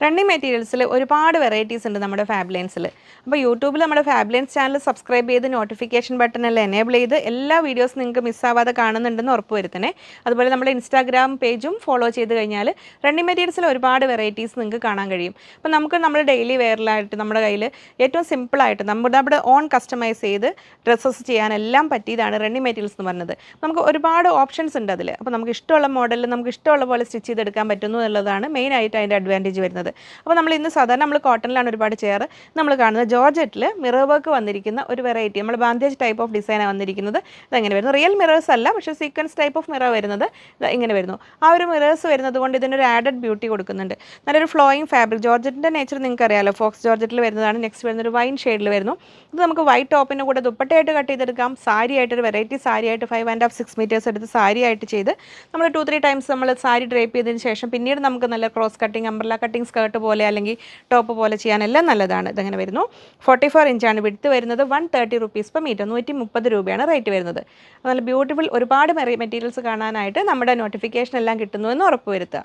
Running മെറ്റീരിയൽസിൽ ഒരുപാട് varieties ഉണ്ട് നമ്മുടെ ഫാബ്ലൈൻസിൽ അപ്പോൾ യൂട്യൂബിൽ നമ്മുടെ ഫാബ്ലൈൻസ് ചാനൽ സബ്സ്ക്രൈബ് ചെയ്ത് നോട്ടിഫിക്കേഷൻ എല്ലാം എനേബിൾ ചെയ്ത് എല്ലാ വീഡിയോസ് നിങ്ങൾക്ക് മിസ്സാവാതെ കാണുന്നുണ്ടെന്ന് ഉറപ്പ് വരുത്തണേ. അതുപോലെ നമ്മുടെ ഇൻസ്റ്റാഗ്രാം പേജും ഫോളോ ചെയ്ത് കഴിഞ്ഞാൽ റണ്ണിങ് മെറ്റീരിയൽസിൽ ഒരുപാട് വെറൈറ്റീസ് നിങ്ങൾക്ക് കാണാൻ കഴിയും. അപ്പോൾ നമുക്ക് നമ്മുടെ ഡെയിലി വെയറിലായിട്ട് നമ്മുടെ കയ്യിൽ ഏറ്റവും സിമ്പിളായിട്ട് നമ്മുടെ നമ്മുടെ ഓൺ കസ്റ്റമൈസ് ചെയ്ത് ഡ്രസ്സസ് ചെയ്യാനെല്ലാം പറ്റിയതാണ് റണ്ണിങ് മെറ്റീരിയൽസ് എന്ന് പറഞ്ഞത്. നമുക്ക് ഒരുപാട് ഓപ്ഷൻസ് ഉണ്ട് അതിൽ അപ്പോൾ നമുക്ക് ഇഷ്ടമുള്ള മോഡലിൽ നമുക്ക് ഇഷ്ടമുള്ള പോലെ സ്റ്റിച്ച് ചെയ്തെടുക്കാൻ പറ്റുന്നു എന്നുള്ളതാണ് മെയിനായിട്ട് അതിന്റെ അഡ്വാന്റേജ് വരുന്നത്. അപ്പോൾ നമ്മൾ ഇന്ന് സാധാരണ നമ്മൾ കോട്ടണിലാണ് ഒരുപാട് ചെയർ നമ്മൾ കാണുന്നത് ജോർജറ്റിൽ മിറർ വർക്ക് വന്നിരിക്കുന്ന ഒരു വെറൈറ്റി നമ്മൾ ബാന്ധേജ് ടൈപ്പ് ഓഫ് ഡിസൈനാണ് വന്നിരിക്കുന്നത്. ഇതെങ്ങനെ വരുന്നു? റിയൽ മിറേഴ്സ് അല്ല പക്ഷേ സീക്വൻസ് ടൈപ്പ് ഓഫ് മിറർ വരുന്നത് ഇങ്ങനെ വരുന്നു. ആ ഒരു മിറേഴ്സ് വരുന്നത് കൊണ്ട് ഇതിനൊരു ആഡഡ് ബ്യൂട്ടി കൊടുക്കുന്നുണ്ട്. നല്ലൊരു ഫ്ലോയിങ് ഫാബ്രിക് ജോർജറ്റിന്റെ നേച്ചർ നിങ്ങൾക്ക് അറിയാമല്ലോ ഫോക്സ് ജോർജറ്റിൽ വരുന്നതാണ്. നെക്സ്റ്റ് വരുന്ന ഒരു വൈൻ ഷെയ്ഡിൽ വരുന്നു. ഇത് നമുക്ക് വൈറ്റ് ടോപ്പിന്റെ കൂടെ ദുപ്പട്ടയായിട്ട് കട്ട് ചെയ്തെടുക്കാം. സാരി ആയിട്ട് ഒരു വെറൈറ്റി സാരി ആയിട്ട് five and half six meters എടുത്ത് സാരി ആയിട്ട് ചെയ്ത് നമ്മൾ ടു ത്രീ ടൈംസ് നമ്മൾ സാരി ഡ്രേപ്പ് ചെയ്തതിന് ശേഷം പിന്നീട് നമുക്ക് നല്ല cross cutting umbrella cutting skirt പോലെ അല്ലെങ്കിൽ ടോപ്പ് പോലെ ചെയ്യാനെല്ലാം നല്ലതാണ്. ഇതങ്ങനെ വരുന്നു? ഫോർട്ടി ഫോർ ഇഞ്ചാണ് വിടുത്ത് വരുന്നത്. One thirty rupees per meter നൂറ്റി മുപ്പത് രൂപയാണ് റേറ്റ് വരുന്നത്. നല്ല ബ്യൂട്ടിഫുൾ ഒരുപാട് മെറ്റീരിയൽസ് കാണാനായിട്ട് നമ്മുടെ നോട്ടിഫിക്കേഷൻ എല്ലാം കിട്ടുന്നുവെന്ന് ഉറപ്പ് വരുത്തുക